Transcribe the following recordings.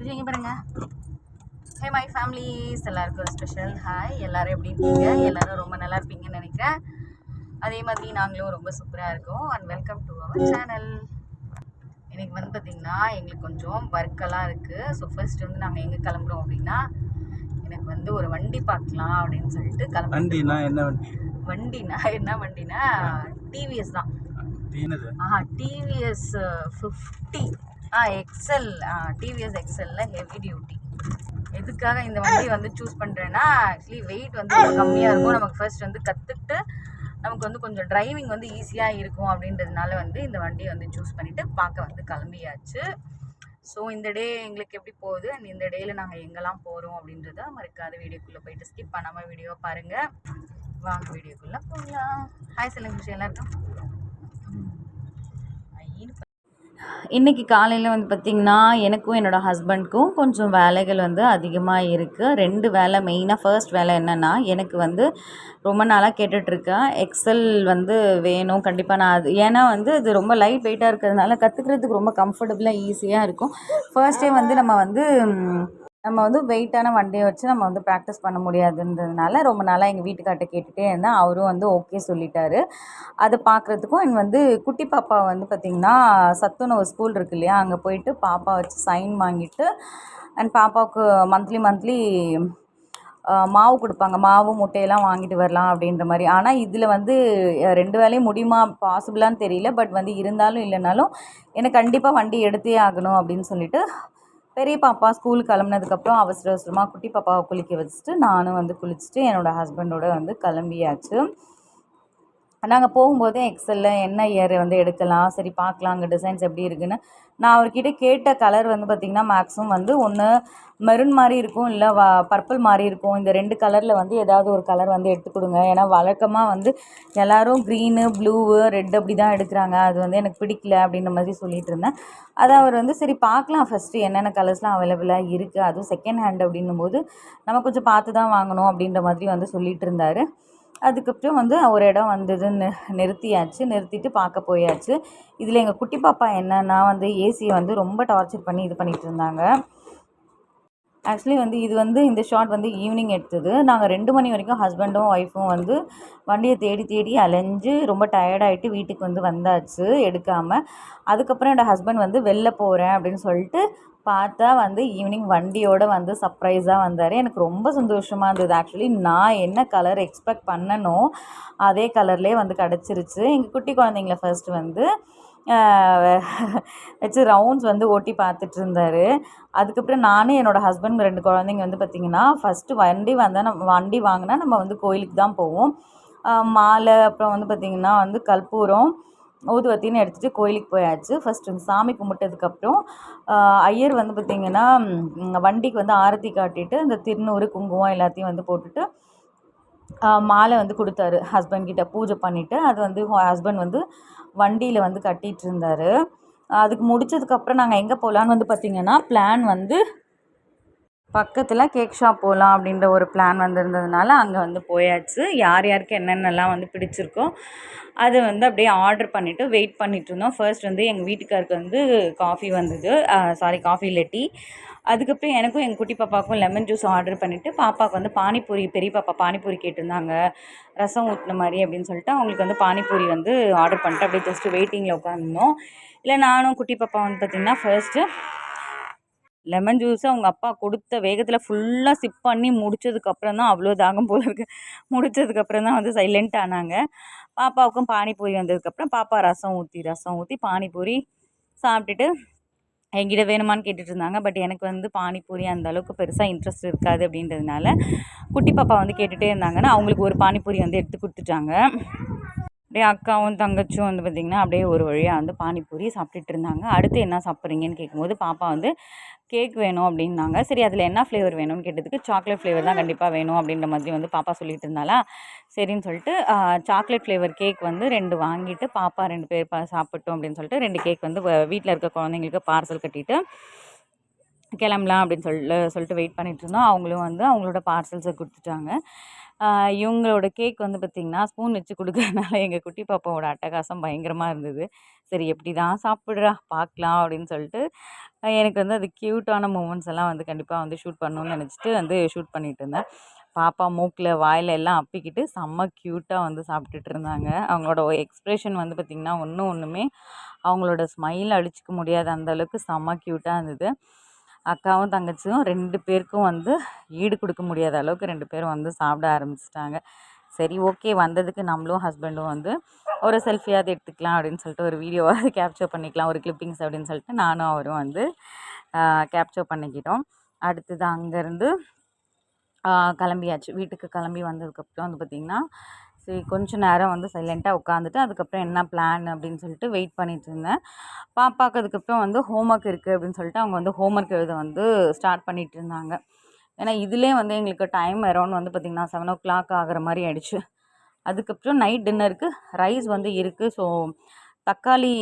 இங்கே பாருங்க? Hey my families எல்லாருக்கும் ஒரு ஸ்பெஷல் ஹாய் எல்லாரும் எப்படி இருக்கீங்க? எல்லாரும் ரொம்ப நல்லா இருப்பீங்கன்னு நினைக்கிறேன். அதே மாதிரி நாங்களும் ரொம்ப சூப்பராக இருக்கோம். And welcome to our channel இன்னைக்கு வந்து பார்த்திங்கன்னா எங்களுக்கு கொஞ்சம் ஒர்க்கெல்லாம் இருக்குது ஸோ ஃபர்ஸ்ட் வந்து நாங்கள் எங்கே கிளம்புறோம் அப்படின்னா எனக்கு வந்து ஒரு வண்டி பார்க்கலாம் அப்படின்னு சொல்லிட்டு கிளம்புறோம். வண்டினா என்ன வண்டி? வண்டினா என்ன வண்டினா டிவிஎஸ் தான். ஆ டிவிஎஸ் ஃபிஃப்டி ஆ எக்ஸல் டிவிஎஸ் எக்ஸலில் ஹெவி டியூட்டி எதுக்காக இந்த வண்டி வந்து சூஸ் பண்ணுறேன்னா ஆக்சுவலி வெயிட் வந்து கம்மியாக இருக்கும். நமக்கு ஃபர்ஸ்ட் வந்து கற்றுக்கிட்டு நமக்கு வந்து கொஞ்சம் டிரைவிங் வந்து ஈஸியாக இருக்கும் அப்படின்றதுனால வந்து இந்த வண்டியை வந்து சூஸ் பண்ணிவிட்டு பார்க்க வந்து கிளம்பியாச்சு. ஸோ இந்த டே எங்களுக்கு எப்படி போகுது? அண்ட் இந்த டேயில் நாங்கள் எங்கெல்லாம் போகிறோம் அப்படின்றத மறக்காத வீடியோக்குள்ளே போயிட்டு ஸ்கிப் பண்ணாமல் வீடியோவை பாருங்கள் வாங்க வீடியோக்குள்ளே போகலாம். ஹாய் சொல்லுங்க விஷயம் எல்லாருக்கும். இன்றைக்கி காலையில் வந்து பார்த்திங்கன்னா எனக்கும் என்னோடய ஹஸ்பண்ட்க்கும் கொஞ்சம் வேலைகள் வந்து அதிகமாக இருக்குது ரெண்டு வேலை மெயினாக ஃபர்ஸ்ட் வேலை என்னென்னா எனக்கு வந்து ரொம்ப நாளாக கேட்டுட்ருக்கேன். எக்ஸல் வந்து வேணும் கண்டிப்பாக நான் அது ஏன்னா வந்து அது ரொம்ப லைட் வெயிட்டாக இருக்கிறதுனால கற்றுக்கிறதுக்கு ரொம்ப கம்ஃபர்டபுளாக ஈஸியாக இருக்கும். ஃபர்ஸ்ட் டே வந்து நம்ம வந்து நம்ம வந்து வெயிட்டான வண்டியை வச்சு நம்ம வந்து ப்ராக்டிஸ் பண்ண முடியாதுன்றதுனால ரொம்ப நாளாக எங்கள் வீட்டுக்கார்ட்ட கேட்டுகிட்டே இருந்தேன். அவரும் வந்து ஓகே சொல்லிட்டாரு. அதை பார்க்குறதுக்கும் என் வந்து குட்டி பாப்பா வந்து பார்த்திங்கன்னா சத்துணவு ஸ்கூல் இருக்கு இல்லையா? அங்கே போயிட்டு பாப்பா வச்சு சைன் வாங்கிட்டு அண்ட் பாப்பாவுக்கு மந்த்லி மந்த்லி மாவு கொடுப்பாங்க. மாவு முட்டையெல்லாம் வாங்கிட்டு வரலாம் அப்படின்ற மாதிரி. ஆனால் இதில் வந்து ரெண்டு வேலையும் முடியுமா? பாசிபிளான்னு தெரியல. பட் வந்து இருந்தாலும் இல்லைனாலும் எனக்கு கண்டிப்பாக வண்டி எடுத்தே ஆகணும் அப்படின்னு சொல்லிட்டு பெரிய பாப்பா ஸ்கூலுக்கு கிளம்புனதுக்கப்புறம் அவசர அவசரமாக குட்டி பாப்பாவை குளிக்க வச்சுட்டு நானும் வந்து குளிச்சுட்டு என்னோடய ஹஸ்பண்டோட வந்து கிளம்பியாச்சு. நாங்கள் போகும்போதே எக்ஸலில் என்ன இயர் வந்து எடுக்கலாம் சரி பார்க்கலாம் அங்கே டிசைன்ஸ் எப்படி இருக்குன்னு. நான் அவர்கிட்ட கேட்ட கலர் வந்து பார்த்திங்கன்னா மேக்ஸிமம் வந்து ஒன்று மெரூன் மாதிரி இருக்கும் இல்லை வ பர்பிள் மாதிரி இருக்கும். இந்த ரெண்டு கலரில் வந்து ஏதாவது ஒரு கலர் வந்து எடுத்து கொடுங்க. ஏன்னா வழக்கமாக வந்து எல்லோரும் க்ரீனு ப்ளூவு ரெட் அப்படி தான் எடுக்கிறாங்க. அது வந்து எனக்கு பிடிக்கல அப்படின்ற மாதிரி சொல்லிட்டு இருந்தேன். அதை அவர் வந்து சரி பார்க்கலாம் ஃபஸ்ட்டு என்னென்ன கலர்ஸ்லாம் அவைலபிளாக இருக்குது அதுவும் செகண்ட் ஹேண்ட் அப்படின்னும் போது நம்ம கொஞ்சம் பார்த்து தான் வாங்கணும் அப்படின்ற மாதிரி வந்து சொல்லிட்டு இருந்தார். அதுக்கப்புறம் வந்து ஒரு இடம் வந்தது நி நிறுத்தியாச்சு. நிறுத்திட்டு பார்க்க போயாச்சு. இதில் எங்கள் குட்டி பாப்பா என்னன்னா வந்து ஏசியை வந்து ரொம்ப டார்ச்சர் பண்ணி இது பண்ணிகிட்டு இருந்தாங்க. ஆக்சுவலி வந்து இது வந்து இந்த ஷாட் வந்து ஈவினிங் எடுத்தது. நாங்கள் ரெண்டு மணி வரைக்கும் ஹஸ்பண்டும் ஒய்ஃபும் வந்து வண்டியை தேடி தேடி அலைஞ்சு ரொம்ப டயர்டாகிட்டு வீட்டுக்கு வந்து வந்தாச்சு எடுக்காமல் அதுக்கப்புறம் என்னோடய ஹஸ்பண்ட் வந்து வெளில போகிறேன் அப்படின்னு சொல்லிட்டு பார்த்தா வந்து ஈவினிங் வண்டியோட வந்து சர்ப்ரைஸாக வந்தார். எனக்கு ரொம்ப சந்தோஷமாக இருந்தது. ஆக்சுவலி நான் என்ன கலர் எக்ஸ்பெக்ட் பண்ணனோ அதே கலர்லேயே வந்து கிடச்சிருச்சு. எங்கள் குட்டி குழந்தைங்கள ஃபர்ஸ்ட் வந்து வச்சு ரவுண்ட்ஸ் வந்து ஓட்டி பார்த்துட்டு இருந்தார். அதுக்கப்புறம் நானும் என்னோடய ஹஸ்பண்ட் ரெண்டு குழந்தைங்க வந்து பார்த்திங்கன்னா ஃபஸ்ட்டு வண்டி வந்தால் நம்ம வண்டி வாங்கினா நம்ம வந்து கோயிலுக்கு தான் போவோம். மாலை அப்புறம் வந்து பார்த்திங்கன்னா வந்து கற்பூரம் ஊதுவத்தின்னு எடுத்துகிட்டு கோயிலுக்கு போயாச்சு. ஃபஸ்ட்டு வந்து சாமி கும்பிட்டதுக்கப்புறம் ஐயர் வந்து பார்த்திங்கன்னா வண்டிக்கு வந்து ஆரத்தி காட்டிட்டு இந்த திருநூறு குங்குமம் எல்லாத்தையும் வந்து போட்டுட்டு மாலை வந்து கொடுத்தாரு. ஹஸ்பண்ட் கிட்ட பூஜை பண்ணிவிட்டு அது வந்து ஹஸ்பண்ட் வந்து வண்டியில் வந்து கட்டிகிட்டு இருந்தார். அதுக்கு முடிச்சதுக்கப்புறம் நாங்கள் எங்கே போகலான்னு வந்து பார்த்திங்கன்னா பிளான் வந்து பக்கத்தில் கேக் ஷாப் போகலாம் அப்படின்ற ஒரு பிளான் வந்திருந்ததுனால அங்கே வந்து போயாச்சு. யார் யாருக்கு என்னென்னலாம் வந்து பிடிச்சிருக்கோ அது வந்து அப்படியே ஆர்டர் பண்ணிவிட்டு வெயிட் பண்ணிகிட்டு இருந்தோம். ஃபர்ஸ்ட் வந்து எங்கள் வீட்டுக்காருக்கு வந்து காஃபி வந்தது. சாரி காஃபி இல்லை டீ அதுக்கப்புறம் எனக்கும் எங்கள் குட்டி பாப்பாவுக்கும் லெமன் ஜூஸ் ஆர்டர் பண்ணிவிட்டு பாப்பாவுக்கு வந்து பானிபூரி பெரிய பாப்பா பானிபூரி கேட்டிருந்தாங்க. ரசம் ஊற்றின மாதிரி அப்படின்னு சொல்லிட்டு அவங்களுக்கு வந்து பானிபூரி வந்து ஆர்டர் பண்ணிட்டு அப்படியே ஜஸ்ட்டு வெயிட்டிங்கில் உட்காந்துருந்தோம் இல்லை நானும் குட்டி பாப்பா வந்து பார்த்திங்கன்னா ஃபர்ஸ்ட்டு லெமன் ஜூஸை அவங்க அப்பா கொடுத்த வேகத்தில் ஃபுல்லாக சிப் பண்ணி முடித்ததுக்கப்புறம் தான் அவ்வளோ தாகம் போல இருக்கு. முடிச்சதுக்கப்புறம் தான் வந்து சைலண்ட் ஆனாங்க. பாப்பாவுக்கும் பானிபூரி வந்ததுக்கப்புறம் பாப்பா ரசம் ஊற்றி ரசம் ஊற்றி பானிபூரி சாப்பிட்டுட்டு என்கிட்ட வேணுமான்னு கேட்டுட்டு இருந்தாங்க பட் எனக்கு வந்து பானிபூரி அந்த அளவுக்கு பெருசாக இன்ட்ரெஸ்ட் இருக்காது அப்படின்றதுனால குட்டி பாப்பா வந்து கேட்டுகிட்டே இருந்தாங்கன்னா அவங்களுக்கு ஒரு பானிபூரி வந்து எடுத்து கொடுத்துட்டாங்க. அப்படியே அக்காவும் தங்கச்சும் வந்து பார்த்திங்கன்னா அப்படியே ஒரு வழியாக வந்து பானிபூரி சாப்பிட்டுட்டு இருந்தாங்க. அடுத்து என்ன சாப்பிட்றீங்கன்னு கேட்கும்போது பாப்பா வந்து கேக் வேணும் அப்படின்னாங்க. சரி அதில் என்ன ஃப்ளேவர் வேணும்னு கேட்டதுக்கு சாக்லேட் ஃப்ளேவர் தான் கண்டிப்பாக வேணும் அப்படின்ற மாதிரி வந்து பாப்பா சொல்லிட்டு இருந்தாலா சரின்னு சொல்லிட்டு சாக்லேட் ஃப்ளேவர் கேக் வந்து ரெண்டு வாங்கிட்டு பாப்பா ரெண்டு பேர் பா சாப்பிட்டோம் அப்படின்னு சொல்லிட்டு ரெண்டு கேக் வந்து வீட்டில் இருக்க குழந்தைங்களுக்கு பார்சல் கட்டிட்டு கிளம்பலாம் அப்படின்னு சொல்லிட்டு சொல்லிட்டு வெயிட் பண்ணிட்டு இருந்தோம். அவங்களும் வந்து அவங்களோட பார்சல்ஸை கொடுத்துட்டாங்க. இவங்களோட கேக் வந்து பார்த்திங்கன்னா ஸ்பூன் வச்சு கொடுக்குறதுனால எங்கள் குட்டி பாப்பாவோட அட்டகாசம் பயங்கரமாக இருந்தது. சரி எப்படி தான் சாப்பிட்றா பார்க்கலாம் அப்படின்னு சொல்லிட்டு எனக்கு வந்து அது க்யூட்டான மூமெண்ட்ஸ் எல்லாம் வந்து கண்டிப்பாக வந்து ஷூட் பண்ணணும்னு நினச்சிட்டு வந்து ஷூட் பண்ணிட்டு இருந்தேன். பாப்பா மூக்கில் வாயில் எல்லாம் அப்பிக்கிட்டு செம்ம க்யூட்டாக வந்து சாப்பிட்டுட்டு இருந்தாங்க. அவங்களோட எக்ஸ்ப்ரெஷன் வந்து பார்த்திங்கன்னா ஒன்றும் ஒன்றுமே அவங்களோட ஸ்மைல் அழிச்சிக்க முடியாத அந்த அளவுக்கு செம்ம க்யூட்டாக இருந்தது. அக்காவும் தங்கச்சியும் ரெண்டு பேருக்கும் வந்து ஈடு கொடுக்க முடியாத அளவுக்கு ரெண்டு பேரும் வந்து சாப்பிட ஆரம்பிச்சிட்டாங்க. சரி ஓகே வந்ததுக்கு நம்மளும் ஹஸ்பண்டும் வந்து ஒரு செல்ஃபியாவது எடுத்துக்கலாம் அப்படின்னு சொல்லிட்டு ஒரு வீடியோவாவது கேப்சர் பண்ணிக்கலாம் ஒரு கிளிப்பிங்ஸ் அப்படின்னு சொல்லிட்டு நானும் அவரும் வந்து கேப்சர் பண்ணிக்கிட்டோம். அடுத்தது அங்கேருந்து கிளம்பியாச்சு. வீட்டுக்கு கிளம்பி வந்ததுக்கப்புறம் வந்து பார்த்திங்கன்னா சரி கொஞ்சம் நேரம் வந்து சைலண்ட்டாக உட்காந்துட்டு அதுக்கப்புறம் என்ன பிளான் அப்படின்னு சொல்லிட்டு வெயிட் பண்ணிட்டு இருந்தேன். பாப்பாவுக்கு அதுக்கப்புறம் வந்து ஹோம்ஒர்க் இருக்குது அப்படின்னு சொல்லிட்டு அவங்க வந்து ஹோம் ஒர்க் எழுத வந்து ஸ்டார்ட் பண்ணிட்டு இருந்தாங்க. ஏன்னா இதிலே வந்து எங்களுக்கு டைம் அரௌண்ட் வந்து பார்த்திங்கன்னா செவன் ஓ கிளாக் ஆகிற மாதிரி ஆயிடுச்சு. அதுக்கப்புறம் நைட் டின்னருக்கு ரைஸ் வந்து இருக்குது ஸோ தக்காளி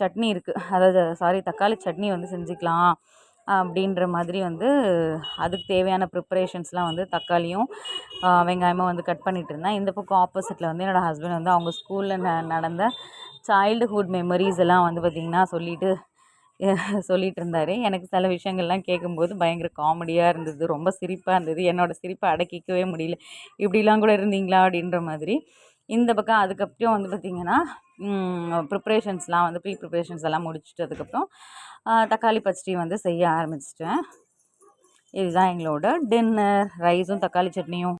சட்னி இருக்குது அதாவது சாரி தக்காளி சட்னி வந்து செஞ்சுக்கலாம். அப்படின்ற மாதிரி வந்து அதுக்கு தேவையான ப்ரிப்பரேஷன்ஸ்லாம் வந்து தக்காளியும் வெங்காயமும் வந்து கட் பண்ணிட்டு இருந்தேன். இந்த பக்கம் ஆப்போசிட்டில் வந்து என்னோடய ஹஸ்பண்ட் வந்து அவங்க ஸ்கூலில் ந நடந்த சைல்டுஹுட் மெமரிஸ் எல்லாம் வந்து பார்த்திங்கன்னா சொல்லிட்டு சொல்லிகிட்டு இருந்தார். எனக்கு சில விஷயங்கள்லாம் கேட்கும்போது பயங்கர காமெடியாக இருந்தது ரொம்ப சிரிப்பாக இருந்தது. என்னோடய சிரிப்பை அடக்கிக்கவே முடியல. இப்படிலாம் கூட இருந்தீங்களா அப்படின்ற மாதிரி. இந்த பக்கம் அதுக்கப்புறம் வந்து பார்த்திங்கன்னா ப்ரிப்ரேஷன்ஸ்லாம் வந்து ப்ரீ ப்ரிப்ரேஷன்ஸ் எல்லாம் முடிச்சுட்டு அதுக்கப்புறம் தக்காளி பச்சடி வந்து செய்ய ஆரம்பிச்சிட்டேன். இதுதான் எங்களோட டின்னர் ரைஸும் தக்காளி சட்னியும்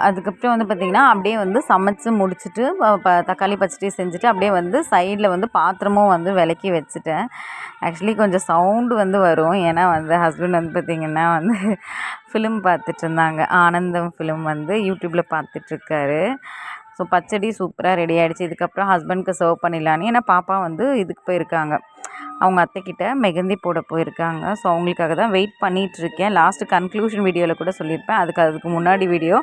அதுக்கப்புறம் வந்து பார்த்திங்கன்னா அப்படியே வந்து சமைச்சு முடிச்சுட்டு ப- தக்காளி பச்சடி செஞ்சுட்டு அப்படியே வந்து சைடில் வந்து பாத்திரமும் வந்து விலக்கி வச்சுட்டேன். ஆக்சுவலி கொஞ்சம் சவுண்டு வந்து வரும். ஏன்னா வந்து ஹஸ்பண்ட் வந்து பார்த்திங்கன்னா வந்து ஃபிலிம் பார்த்துட்டு இருந்தாங்க. ஆனந்தம் ஃபிலிம் வந்து யூடியூப்பில் பார்த்துட்ருக்காரு ஸோ பச்சடி சூப்பராக ரெடி ஆகிடுச்சு இதுக்கப்புறம் ஹஸ்பண்ட்க்கு சர்வ் பண்ணிடலான்னு. ஏன்னா பாப்பா வந்து இதுக்கு போயிருக்காங்க. அவங்க அத்தைக்கிட்ட மெகந்தி போட போயிருக்காங்க. ஸோ அவங்களுக்காக தான் வெயிட் பண்ணிகிட்டு இருக்கேன் லாஸ்ட்டு கன்க்ளூஷன் வீடியோவில் கூட சொல்லியிருப்பேன். அதுக்கு அதுக்கு முன்னாடி வீடியோ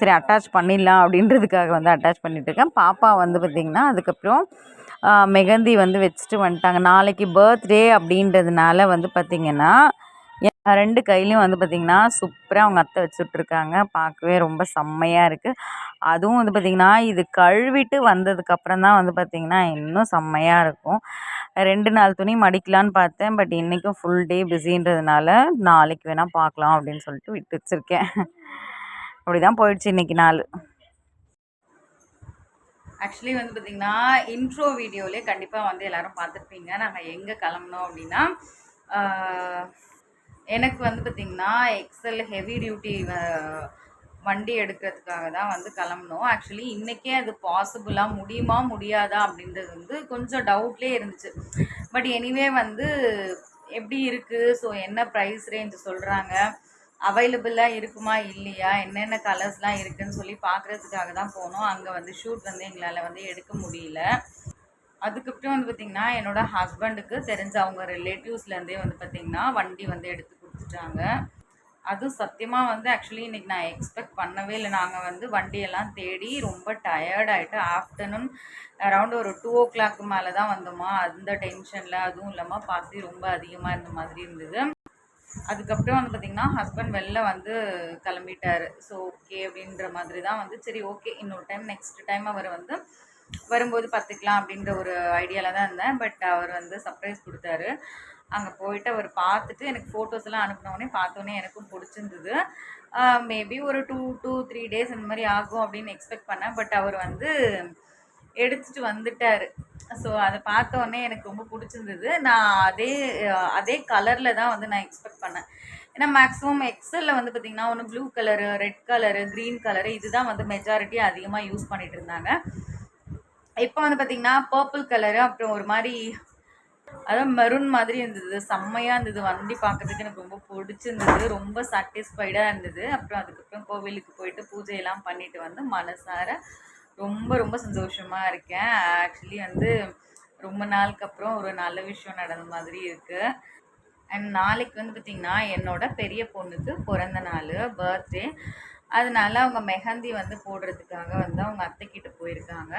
சரி அட்டாச் பண்ணிடலாம் அப்படின்றதுக்காக வந்து அட்டாச் பண்ணிகிட்ருக்கேன் இருக்கேன் பாப்பா வந்து பார்த்திங்கன்னா அதுக்கப்புறம் மெகந்தி வந்து வச்சுட்டு வந்துட்டாங்க. நாளைக்கு பர்த்டே அப்படின்றதுனால வந்து பார்த்திங்கன்னா என் ரெண்டு கையிலையும் வந்து பார்த்திங்கன்னா சூப்பராக அவங்க அத்தை வச்சுட்ருக்காங்க பார்க்கவே ரொம்ப செம்மையாக இருக்குது அதுவும் வந்து பார்த்திங்கன்னா இது கழுவிட்டு வந்ததுக்கப்புறம் தான் வந்து பார்த்திங்கன்னா இன்னும் செம்மையாக இருக்கும். ரெண்டு நாள் துணி மடிக்கலான்னு பார்த்தேன். பட் இன்றைக்கும் ஃபுல் டே பிஸின்றதுனால நாளைக்கு வேணால் பார்க்கலாம் அப்படின்னு சொல்லிட்டு விட்டு வச்சுருக்கேன். அப்படி தான் போயிடுச்சு இன்றைக்கி நாள். ஆக்சுவலி வந்து பார்த்திங்கன்னா இன்ட்ரோ வீடியோலே கண்டிப்பாக வந்து எல்லோரும் பார்த்துருப்பீங்க. நாங்கள் எங்கே கிளம்புனோம் அப்படின்னா எனக்கு வந்து பார்த்திங்கன்னா எக்ஸல் ஹெவி டியூட்டி வண்டி எடுக்கிறதுக்காக தான் வந்து கிளம்பணும். ஆக்சுவலி இன்றைக்கே அது பாசிபிளாக முடியுமா முடியாதா அப்படின்றது வந்து கொஞ்சம் டவுட்லேயே இருந்துச்சு. பட் எனிவே வந்து எப்படி இருக்குது ஸோ என்ன ப்ரைஸ் ரேஞ்ச் சொல்கிறாங்க அவைலபிளாக இருக்குமா இல்லையா? என்னென்ன கலர்ஸ்லாம் இருக்குன்னு சொல்லி பார்க்குறதுக்காக தான் போனோம். அங்கே வந்து ஷூட் வந்து எங்களால் வந்து எடுக்க முடியல. அதுக்கப்புறம் வந்து பார்த்திங்கன்னா என்னோட ஹஸ்பண்டுக்கு தெரிஞ்ச அவங்க ரிலேட்டிவ்ஸ்லேருந்தே வந்து பார்த்திங்கன்னா வண்டி வந்து எடுத்து கொடுத்துட்டாங்க. அதுவும் சத்தியமாக வந்து ஆக்சுவலி இன்றைக்கி நான் எக்ஸ்பெக்ட் பண்ணவே இல்லை. நாங்கள் வந்து வண்டியெல்லாம் தேடி ரொம்ப டயர்ட் ஆகிட்டு ஆஃப்டர்நூன் அரவுண்ட் ஒரு டூ ஓ கிளாக் மேலே தான் வந்தோமா. அந்த டென்ஷனில் அதுவும் இல்லாமல் பசி ரொம்ப அதிகமாக இருந்த மாதிரி இருந்தது. அதுக்கப்புறம் வந்து பார்த்திங்கன்னா ஹஸ்பண்ட் வெளில வந்து கிளம்பிட்டார். ஸோ ஓகே அப்படின்ற மாதிரி தான் வந்து சரி ஓகே இன்னொரு டைம் நெக்ஸ்ட் டைம் அவர் வந்து வரும்போது பார்த்துக்கலாம் அப்படின்ற ஒரு ஐடியாவில் தான் இருந்தேன். பட் அவர் வந்து சர்ப்ரைஸ் கொடுத்தாரு. அங்கே போயிட்டு அவர் பார்த்துட்டு எனக்கு ஃபோட்டோஸ் எல்லாம் அனுப்பினோடனே பார்த்தோன்னே எனக்கும் பிடிச்சிருந்தது. மேபி ஒரு டூ டூ த்ரீ டேஸ் இந்த மாதிரி ஆகும் அப்படின்னு எக்ஸ்பெக்ட் பண்ணேன். பட் அவர் வந்து எடுத்துட்டு வந்துட்டார். ஸோ அதை பார்த்தோன்னே எனக்கு ரொம்ப பிடிச்சிருந்தது. நான் அதே அதே கலரில் தான் வந்து நான் எக்ஸ்பெக்ட் பண்ணேன். ஏன்னா மேக்ஸிமம் எக்ஸலில் வந்து பார்த்திங்கன்னா ஒன்று blue colour red colour green colour இதுதான் வந்து மெஜாரிட்டி அதிகமாக யூஸ் பண்ணிகிட்டு இருந்தாங்க. இப்போ வந்து பார்த்திங்கன்னா பர்பிள் கலரு அப்புறம் ஒரு மாதிரி அதான் மெரூன் மாதிரி இருந்தது. செம்மையாக இருந்தது. வண்டி பார்க்கறதுக்கு எனக்கு ரொம்ப பிடிச்சிருந்தது. ரொம்ப சாட்டிஸ்ஃபைடாக இருந்தது. அப்புறம் அதுக்கப்புறம் கோவிலுக்கு போயிட்டு பூஜையெல்லாம் பண்ணிட்டு வந்து மனசார ரொம்ப ரொம்ப சந்தோஷமாக இருக்கேன். ஆக்சுவலி வந்து ரொம்ப நாளுக்கு அப்புறம் ஒரு நல்ல விஷயம் நடந்த மாதிரி இருக்குது அண்ட் நாளைக்கு வந்து பார்த்திங்கன்னா என்னோட பெரிய பொண்ணுக்கு பிறந்த நாள் பர்த்டே அதனால அவங்க மெஹந்தி வந்து போடுறதுக்காக வந்து அவங்க அத்தைக்கிட்ட போயிருக்காங்க.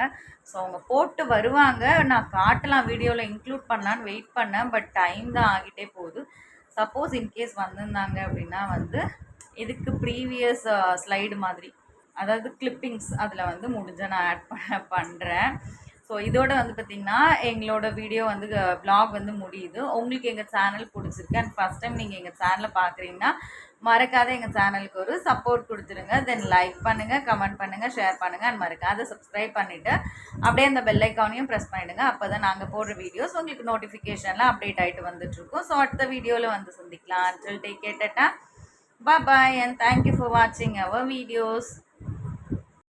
ஸோ அவங்க போட்டு வருவாங்க. நான் காட்டலாம் வீடியோவில் இன்க்ளூட் பண்ணலான்னு வெயிட் பண்ணேன். பட் டைம் தான் ஆகிட்டே போகுது. சப்போஸ் இன்கேஸ் வந்திருந்தாங்க அப்படின்னா வந்து இதுக்கு ப்ரீவியஸ் ஸ்லைடு மாதிரி அதாவது கிளிப்பிங்ஸ் அதில் வந்து முடிஞ்ச நான் ஆட் பண்ண பண்ணுறேன் ஸோ இதோட வந்து பார்த்திங்கன்னா எங்களோட வீடியோ வந்து ப்ளாக் வந்து முடியுது. உங்களுக்கு எங்கள் சேனல் பிடிச்சிருக்கு அண்ட் ஃபஸ்ட் டைம் நீங்கள் எங்கள் சேனலை பார்க்குறீங்கன்னா மறக்காத எங்கள் சேனலுக்கு ஒரு சப்போர்ட் கொடுத்துருங்க. தென் லைக் பண்ணுங்கள் கமெண்ட் பண்ணுங்கள் ஷேர் பண்ணுங்கள் அண்ட் மறக்காத சப்ஸ்கிரைப் பண்ணிவிட்டு அப்படியே அந்த பெல்லைக்கானையும் ப்ரெஸ் பண்ணிவிடுங்க அப்போ தான் நாங்கள் போடுற வீடியோஸ் உங்களுக்கு நோட்டிஃபிகேஷனில் அப்டேட் ஆகிட்டு வந்துட்டுருக்கோம். ஸோ அடுத்த வீடியோவில் வந்து சந்திக்கலாம். Until take கேட்டட்டா bye and thank you for வாட்சிங் அவர் வீடியோஸ்.